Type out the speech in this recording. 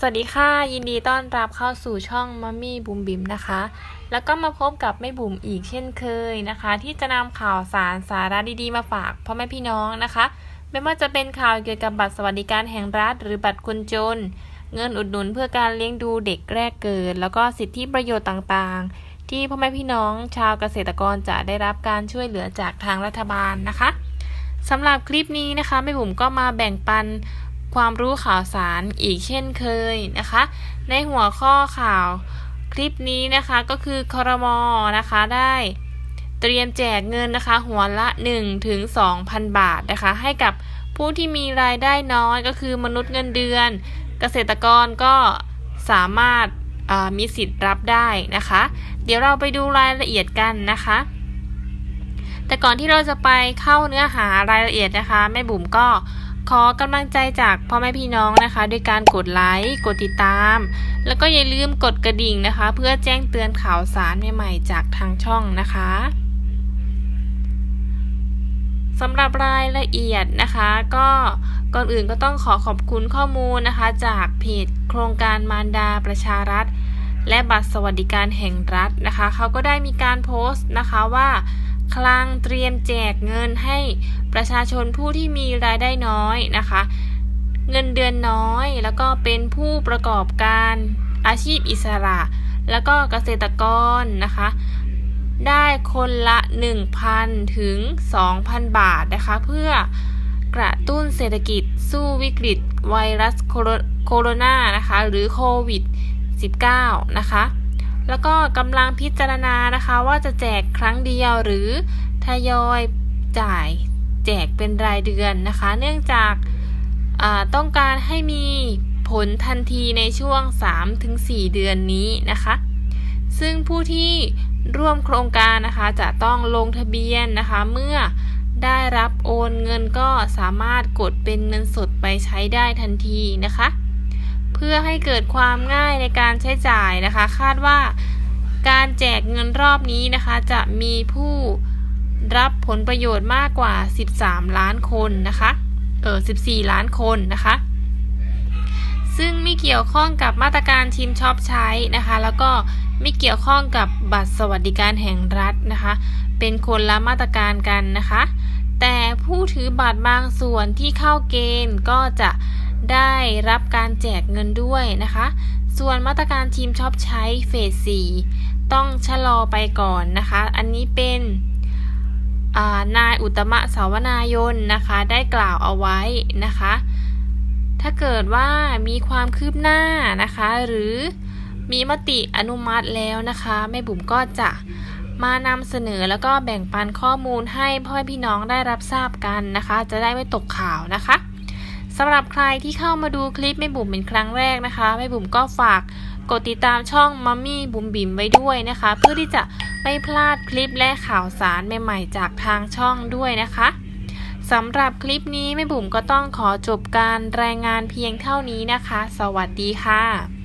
สวัสดีค่ะ ยินดีต้อนรับเข้าสู่ช่องมัมมี่บุ๋มบิ๋มนะคะ แล้วก็มาพบกับแม่บุ๋มอีกเช่นเคยนะคะ ที่จะนำข่าวสารสาระดีๆมาฝากพ่อแม่พี่น้องนะคะ ไม่ว่าจะเป็นข่าวเกี่ยวกับบัตรสวัสดิการแห่งรัฐ หรือบัตรคนจน เงินอุดหนุนเพื่อการเลี้ยงดูเด็กแรกเกิด แล้วก็สิทธิประโยชน์ต่างๆ ที่พ่อแม่พี่น้องชาวเกษตรกรจะได้รับการช่วยเหลือจากทางรัฐบาลนะคะสำหรับคลิปนี้นะคะแม่บุ๋มก็มาแบ่งปัน ความรู้ข่าวสารอีกเช่นเคยนะคะ ในหัวข้อข่าวคลิปนี้นะคะก็คือคอรมอนะคะได้เตรียมแจกเงินนะคะ หัวละ1ถึง2,000 บาทนะคะ ให้กับผู้ที่มีรายได้น้อยก็คือมนุษย์เงินเดือน เกษตรกรก็สามารถมีสิทธิ์รับได้นะคะ เดี๋ยวเราไปดูรายละเอียดกันนะคะ แต่ก่อนที่เราจะไปเข้าเนื้อหารายละเอียดนะคะแม่บุ๋มก็ ขอกำลังใจจากพ่อแม่พี่น้องนะคะ ด้วยการกดไลค์กดติดตาม แล้วก็อย่าลืมกดกระดิ่งนะคะ เพื่อแจ้งเตือนข่าวสารใหม่ๆจากทางช่องนะคะสำหรับรายละเอียดนะคะ ก็ก่อนอื่นก็ต้องขอขอบคุณข้อมูลนะคะ จากเพจโครงการมารดาประชารัฐ และบัตรสวัสดิการแห่งรัฐนะคะเขาก็ได้มีการโพสต์นะคะว่า คลังเตรียมแจกเงินให้ประชาชนผู้ที่มีรายได้น้อยนะคะ เงินเดือนน้อย แล้วก็เป็นผู้ประกอบการอาชีพอิสระ แล้วก็เกษตรกรนะคะ ได้คนละ 1,000 ถึง 2,000 บาทนะคะ เพื่อกระตุ้นเศรษฐกิจสู้วิกฤตไวรัสโคโรโคโรนานะคะ หรือโควิด 19 นะคะ แล้วก็กำลังพิจารณานะคะ ว่าจะแจกครั้งเดียวหรือทยอยจ่ายแจกเป็นรายเดือนนะคะ เนื่องจากาต้องการให้มีผลทันทีในช่วง 3-4 เดือนนี้นะคะ ซึ่งผู้ที่ร่วมโครงการนะคะ จะต้องลงทะเบียนนะคะ เมื่อได้รับโอนเงินก็สามารถกดเป็นเงินสดไปใช้ได้ทันทีนะคะ เพื่อให้เกิดความง่ายในการใช้จ่ายนะคะ คาดว่าการแจกเงินรอบนี้นะคะ จะมีผู้รับผลประโยชน์มากกว่า 13 ล้านคนนะคะเออ14 ล้านคนนะคะ ซึ่งไม่เกี่ยวข้องกับมาตรการชิมช็อปใช้นะคะ แล้วก็ไม่เกี่ยวข้องกับบัตรสวัสดิการแห่งรัฐนะคะ เป็นคนละมาตรการกันนะคะ แต่ผู้ถือบัตรบางส่วนที่เข้าเกณฑ์ก็จะ ได้รับการแจกเงินด้วยนะคะ ส่วนมาตรการทีมชอปใช้เฟส 4 ต้องชะลอไปก่อนนะคะ อันนี้เป็นานายอุตมะสาวนายนนะคะ ได้กล่าวเอาไว้นะคะ ถ้าเกิดว่ามีความคืบหน้านะคะ หรือมีมติอนุมัติแล้วนะคะแม่บุ๋มก็จะมานำเสนอแล้วก็แบ่งปันข้อมูลให้พ่อพี่น้องได้รับทราบกันนะคะ จะได้ไม่ตกข่าวนะคะ สำหรับใครที่เข้ามาดูคลิปแม่บุ๋มเป็นครั้งแรกนะคะแม่บุ๋มก็ฝากกดติดตามช่องมัมมี่บุ๋มบิ๋มไว้ด้วยนะคะ เพื่อที่จะไม่พลาดคลิปและข่าวสารใหม่ๆ จากทางช่องด้วยนะคะสำหรับคลิปนี้แม่บุ๋มก็ต้องขอจบการรายงานเพียงเท่านี้นะคะ สวัสดีค่ะ